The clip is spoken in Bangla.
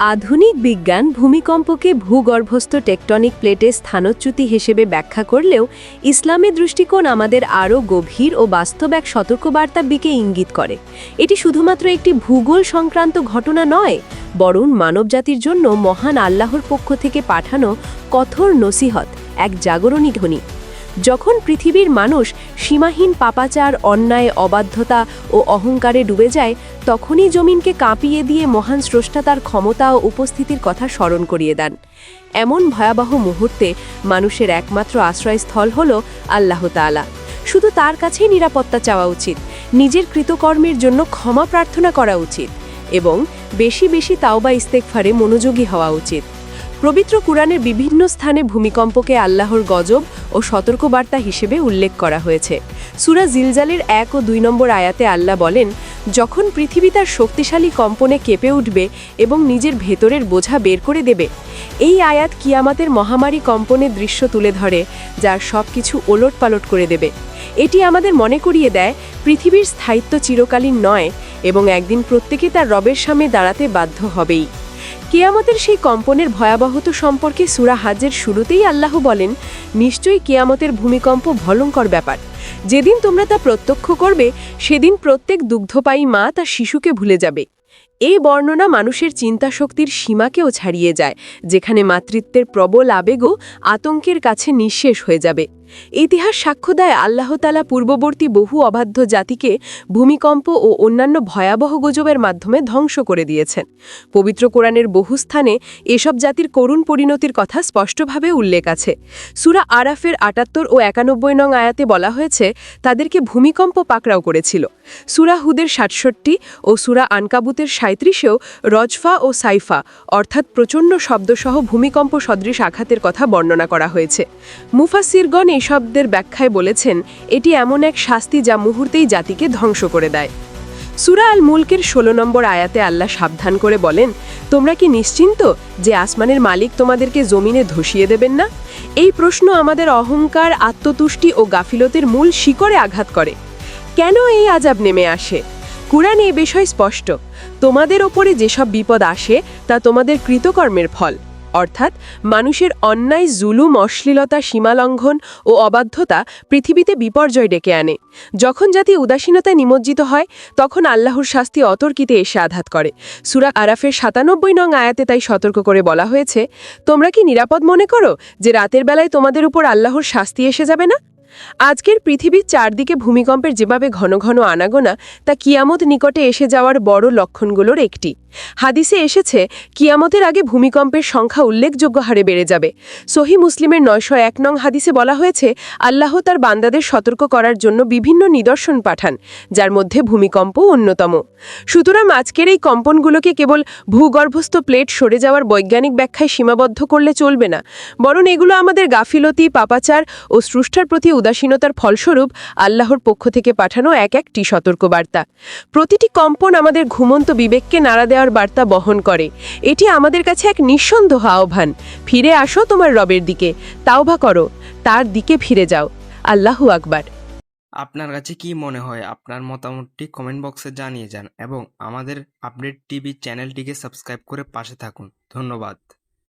আধুনিক বিজ্ঞান ভূমিকম্পকে ভূগর্ভস্থ টেকটনিক প্লেটে স্থানচ্যুতি হিসেবে ব্যাখ্যা করলেও ইসলামের দৃষ্টিকোণ আমাদের আরও গভীর ও বাস্তব এক সতর্কবার্তার দিকে ইঙ্গিত করে। এটি শুধুমাত্র একটি ভূগোল সংক্রান্ত ঘটনা নয়, বরং মানবজাতির জন্য মহান আল্লাহর পক্ষ থেকে পাঠানো কঠোর নসিহত, এক জাগরণী ধ্বনি। যখন পৃথিবীর মানুষ সীমাহীন পাপাচার, অন্যায়, অবাধ্যতা ও অহংকারে ডুবে যায়, তখনই জমিনকে কাঁপিয়ে দিয়ে মহান স্রষ্টা তার ক্ষমতা ও উপস্থিতির কথা স্মরণ করিয়ে দেন। এমন ভয়াবহ মুহূর্তে মানুষের একমাত্র আশ্রয়স্থল হল আল্লাহ তাআলা। শুধু তার কাছেই নিরাপত্তা চাওয়া উচিত, নিজের কৃতকর্মের জন্য ক্ষমা প্রার্থনা করা উচিত এবং বেশি বেশি তাওবা ইস্তেকফারে মনোযোগী হওয়া উচিত। পবিত্র কুরআনের বিভিন্ন স্থানে ভূমিকম্পকে আল্লাহর গজব ও সতর্কবার্তা হিসেবে উল্লেখ করা হয়েছে। সুরা জিলজালের এক ও দুই নম্বর আয়াতে আল্লাহ বলেন, যখন পৃথিবী তার শক্তিশালী কম্পনে কেঁপে উঠবে এবং নিজের ভেতরের বোঝা বের করে দেবে, এই আয়াত কিয়ামাতের মহামারী কম্পনের দৃশ্য তুলে ধরে যার সব কিছু ওলটপালট করে দেবে। এটি আমাদের মনে করিয়ে দেয়, পৃথিবীর স্থায়িত্ব চিরকালীন নয় এবং একদিন প্রত্যেকে তার রবের সামনে দাঁড়াতে বাধ্য হবেই। কেয়ামতের সেই কম্পনের ভয়াবহত সম্পর্কে সুরা হাজের শুরুতেই আল্লাহ বলেন, নিশ্চয়ই কেয়ামতের ভূমিকম্প ভয়ঙ্কর ব্যাপার। যেদিন তোমরা তা প্রত্যক্ষ করবে, সেদিন প্রত্যেক দুগ্ধপায়ী মা তার শিশুকে ভুলে যাবে। এই বর্ণনা মানুষের চিন্তাশক্তির সীমাকেও ছাড়িয়ে যায়, যেখানে মাতৃত্বের প্রবল আবেগও আতঙ্কের কাছে নিঃশেষ হয়ে যাবে। ইতিহাস সাক্ষ্য দেয় আল্লাহতালা পূর্ববর্তী বহু অবাধ্য জাতিকে ভূমিকম্প ও অন্যান্য ভয়াবহ গুজবের মাধ্যমে ধ্বংস করে দিয়েছেন। পবিত্র কোরআনের বহু স্থানে এসব জাতির করুণ পরিণতির কথা স্পষ্টভাবে উল্লেখ আছে। সুরা আরাফের আটাত্তর ও একানব্বই নং আয়াতে বলা হয়েছে, তাদেরকে ভূমিকম্প পাকড়াও করেছিল। সুরা হুদের সাতষট্টি ও সুরা আনকাবুতের সাঁত্রিশেও রজফা ও সাইফা, অর্থাৎ প্রচণ্ড শব্দসহ ভূমিকম্প সদৃশ আঘাতের কথা বর্ণনা করা হয়েছে। মুফাসিরগণ এই শব্দের ব্যাখ্যায় বলেছেন, এটি এমন এক শাস্তি যা মুহূর্তেই জাতিকে ধ্বংস করে দেয়। সুরা আল মুলকের ষোলো নম্বর আয়াতে আল্লাহ সাবধান করে বলেন, তোমরা কি নিশ্চিন্ত যে আসমানের মালিক তোমাদেরকে জমিনে ধসিয়ে দেবেন না? এই প্রশ্ন আমাদের অহংকার, আত্মতুষ্টি ও গাফিলতের মূল শিকড়ে আঘাত করে। কেন এই আজাব নেমে আসে? কুরআন এ বিষয় স্পষ্ট। তোমাদের ওপরে যেসব বিপদ আসে, তা তোমাদের কৃতকর্মের ফল। অর্থাৎ মানুষের অন্যায়, জুলুম, অশ্লীলতা, সীমালঙ্ঘন ও অবাধ্যতা পৃথিবীতে বিপর্যয় ডেকে আনে। যখন জাতি উদাসীনতায় নিমজ্জিত হয়, তখন আল্লাহর শাস্তি অতর্কিতে এসে আঘাত করে। সুরা আরাফের সাতানব্বই নং আয়াতে তাই সতর্ক করে বলা হয়েছে, তোমরা কি নিরাপদ মনে করো যে রাতের বেলায় তোমাদের উপর আল্লাহর শাস্তি এসে যাবে না? আজকের পৃথিবীর চারদিকে ভূমিকম্পের যেভাবে ঘন ঘন আনাগোনা, তা কিয়ামত নিকটে এসে যাওয়ার বড় লক্ষণগুলোর একটি। হাদিসে এসেছে, কিয়ামতের আগে ভূমিকম্পের সংখ্যা উল্লেখযোগ্য হারে বেড়ে যাবে। সহি মুসলিমের নয়শো এক নং হাদিসে বলা হয়েছে, আল্লাহ তার বান্দাদের সতর্ক করার জন্য বিভিন্ন নিদর্শন পাঠান, যার মধ্যে ভূমিকম্প অন্যতম। সুতরাং আজকের এই কম্পনগুলোকে কেবল ভূগর্ভস্থ প্লেট সরে যাওয়ার বৈজ্ঞানিক ব্যাখ্যায় সীমাবদ্ধ করলে চলবে না, বরং এগুলো আমাদের গাফিলতি, পাপাচার ও স্রষ্টার প্রতি উদাসীনতার ফলস্বরূপ আল্লাহর পক্ষ থেকে পাঠানো এক একটি সতর্কবার্তা। প্রতিটি কম্পন আমাদের ঘুমন্ত বিবেককে নাড়া দেওয়ার বার্তা বহন করে। এটি আমাদের কাছে এক নিঃসন্দেহ আহ্বান। ফিরে আসো তোমার রবের দিকে। তাওবা করো। তার দিকে ফিরে যাও। আল্লাহু আকবার। আপনার কাছে কি মনে হয়? আপনার মতামতটি কমেন্ট বক্সে জানিয়ে যান এবং আমাদের আপডেট টিভি চ্যানেলটিকে সাবস্ক্রাইব করে পাশে থাকুন। ধন্যবাদ।